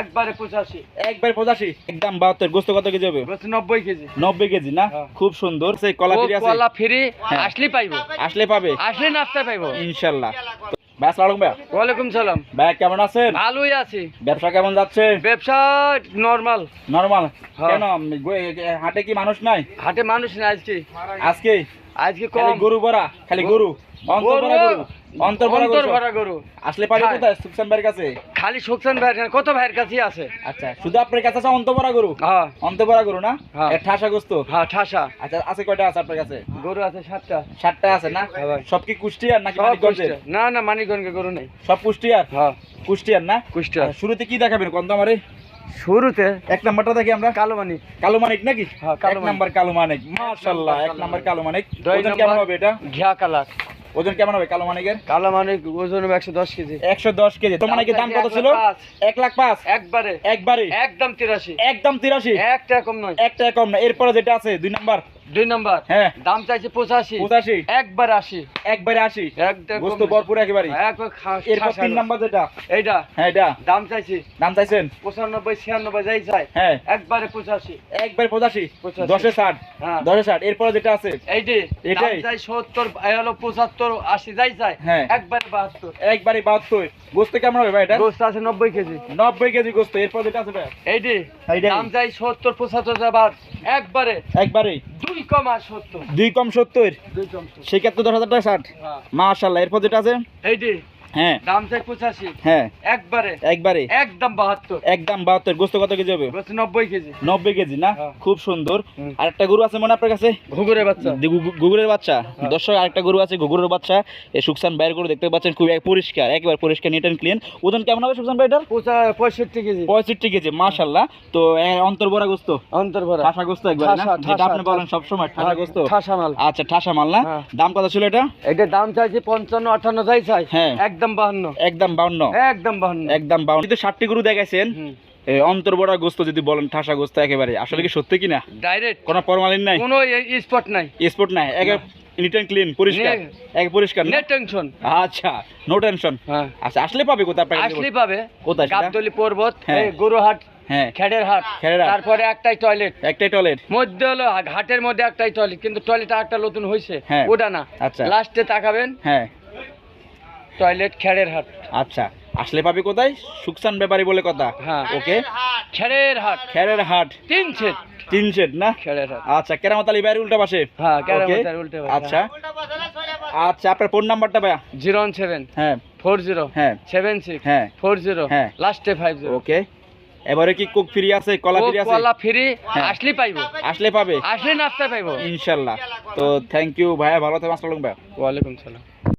একবারে পঁচাশি। একবার পঁচাশি? একদম বাহাত্তর গোস্ত কত কেজি হবে? নব্বই কেজি। নব্বই কেজি না। খুব সুন্দর সেই কলা ও আছে। কলা ফ্রি। আসলে পাইবো। আসলে পাবে? আসলে নাস্তা পাইবো। ইনশাল্লাহ। ভাই আসসালাম ভাই ওয়ালাইকুম সালাম। ভাই কেমন আছেন? ভালোই আছি। ব্যবসা কেমন যাচ্ছে? ব্যবসা নর্মাল। নরমাল? হ্যাঁ। কেন? হাটে কি মানুষ নাই? হাটে মানুষ নাই আজকে। আজকে? আজকে কম। গরু ভরা খালি গরু। অন্তর ভরা গরু, গরু অন্তর ভরা অন্তর গরু ভরা সব। গরু। আসলে পাবে হ্যাঁ। কোথায়? সুকসান ভাইয়ের কাছে? খালি সুকসান ভাইয়ের কত ভাইয়ের কাছেই আছে? আচ্ছা শুধু আপনার কাছে আছে অন্তর ভরা গরু? হ্যাঁ। অন্তর ভরা গরু না? হ্যাঁ। ঠাসা গোস্ত? হ্যাঁ ঠাসা। আচ্ছা আছে কয়টা আছে আপনার কাছে? গরু আছে সাতটা। ষাটটা আছে না? হ্যাঁ সব কি কুষ্টিয়ার নাকি মানিকগঞ্জের? না না গরু নেই। সব কুষ্টিয়ার? হ্যাঁ। কুষ্টিয়ার না? কুষ্টিয়া আচ্ছা, শুরুতে কি দেখাবেন? কোন আমারে শুরুতে এক নাম্বারটা দেখি আমরা। কালো মানিক। কালো মানিক নাকি? হ্যাঁ, কালো এক নাম্বার কালো মানিক। মাশাআল্লাহ এক নাম্বার কালো মানিক। ওজন কেমন হবে এটা? ঘিয়া কালার। ওজন কেমন হবে কালো মানিকের? কালো মানিক ওজন হবে একশো দশ কেজি। একশো দশ কেজি। তো মানিকের দাম কত ছিল? এক লাখ পাঁচ। একবারে। একবারে? একদম তিরাশি। একদম তিরাশি? একটা কম নয়। একটা কম না এরপরে যেটা আছে দুই নাম্বার। দুই নম্বর হ্যাঁ। দাম চাইছে পঁচাশি। পঁচাশি। একবার আশি। একবারে আশি। নয়। ভরপুর একেবারে। এরপর তিন নাম্বার যেটা। এইটা। হ্যাঁ এটা। দাম চাইছি দাম চাইছেন? পঁচানব্বই ছিয়ানব্বই যাই চাই। হ্যাঁ। একবারে পঁচাশি। একবার পঁচাশি। দশে ষাট? হ্যাঁ। দশে ষাট। এরপরে যেটা আছে? এইটি। এটাই? চাই সত্তর হলো পঁচাত্তর আশি যাই চাই। হ্যাঁ। একবারে বাহাত্তর। একবারে বাহাত্তর। গোস্ত কেমন হবে ভাই এটা? গোস্ত আছে নব্বই কেজি। নব্বই কেজি গোস্ত। এরপর যেটা আছে ভাই? এইটি। দাম চাই সত্তর পঁচাত্তর যাবার। একবারে। একবারে। দুই কম আর সত্তর। দুই কম সত্তর? দুই কম সত্তর। সেক্ষেত্রে দশ হাজার টাকা ষাট। মাসাল্লাহ মাশাল্লাহ এরপর যেটা আছে? এইটি হ্যাঁ। দাম চাই পঁচাশি। হ্যাঁ। একবারে। একবারে? একদম বাহাত্তর। একদম বাহাত্তর। গোস্ত কত কেজি হবে? গোস্ত নব্বই কেজি। নব্বই কেজি না? হ্যাঁ। খুব সুন্দর। আর একটা গরু আছে মনে আপনার কাছে? ঘুঘুরে বাচ্চা। গু- গু- বাচ্চা। দর্শক আরেকটা গরু আছে গুগুরের বাচ্চা। এই সুকসান বাইরের গরু দেখতে পাচ্ছেন খুব পরিষ্কার একেবারে পরিষ্কার নিট অ্যান্ড ক্লিন ওজন কেমন হবে সুকসান ভাইটার? পঁয়ষট্টি কেজি। পঁয়ষট্টি কেজি মাশাল্লাহ তো এ, অন্তর বড়া গোস্ত? অন্তর ভরা। ঠাসা গোস্ত একবার না? যেটা আপনি বলেন সবসময় ঠাসা গোস্ত। ঠাসা মাল। আচ্ছা ঠাসা মাল না? হ্যাঁ। দাম কত ছিল এটা? এটা দাম চাইছে পঞ্চান্ন আটান্ন যাই চাই। হ্যাঁ। একদম বাহান্ন। একদম বাউন্ন একদম বাহান্ন। একদম বাউন্ন কিন্তু ষাটটি গরু দেখাইছেন। এ, গোস্ত যদি বলেন ঠাসা গোস্ত একেবারে। আসলে কি সত্যি কিনা? ডাইরেক্ট কোনো ফরমালিন নাই? কোনো স্পট নাই। স্পোর্ট নাই। একে নিট অ্যান্ড ক্লিন পরিষ্কার। এক পরিষ্কার না? টেনশন আচ্ছা নো টেনশন হ্যাঁ। আচ্ছা আসলে পাবে কোথায় আসলে পাবে কোথায়? গাবতলি পর্বত হ্যাঁ। এই গরুহাট হ্যাঁ। খেড়ের হাট। তারপরে একটাই টয়লেট একটাই টয়লেট মধ্যে হলো হা- ঘাটের মধ্যে একটাই টয়লেট কিন্তু টয়লেট একটা নতুন হয়েছে হ্যাঁ। ওটা না। আচ্ছা। লাস্টে তাকাবেন। হ্যাঁ। টয়লেট খেড়ের হাট। আচ্ছা আসলে পাবে কোথায়? সুকসান ব্যাপারী বলে কথা। হ্যাঁ। ওকে। খেড়ের হাট। খেরের হাট। তিন সেট। তিন সেট না? খেড়ের হাট। আচ্ছা কেরামত আলী বাইরের উল্টা পাশে? হ্যাঁ Okay. কেরামতের উল্টে আচ্ছা। আচ্ছা আপনার ফোন নাম্বারটা ভাইয়া? Zero seven. হ্যাঁ। Four zero. হ্যাঁ। Seven six. হ্যাঁ। Four zero. হ্যাঁ। লাস্টে ফাইভ জিরো। ওকে। এবারে কি কুক ফ্রি আছে? কলা ফ্রি আছে? কলা ফ্রি। হ্যাঁ। আসলে পাইবো। আসলে পাবে? আসলে নাস্তা পাইবো। ইনশাল্লাহ। তো থ্যাংক ইউ ভাইয়া ভালো থাকবেন। আসসালাম ভাইয়া। ওয়ালাইকুম সালাম।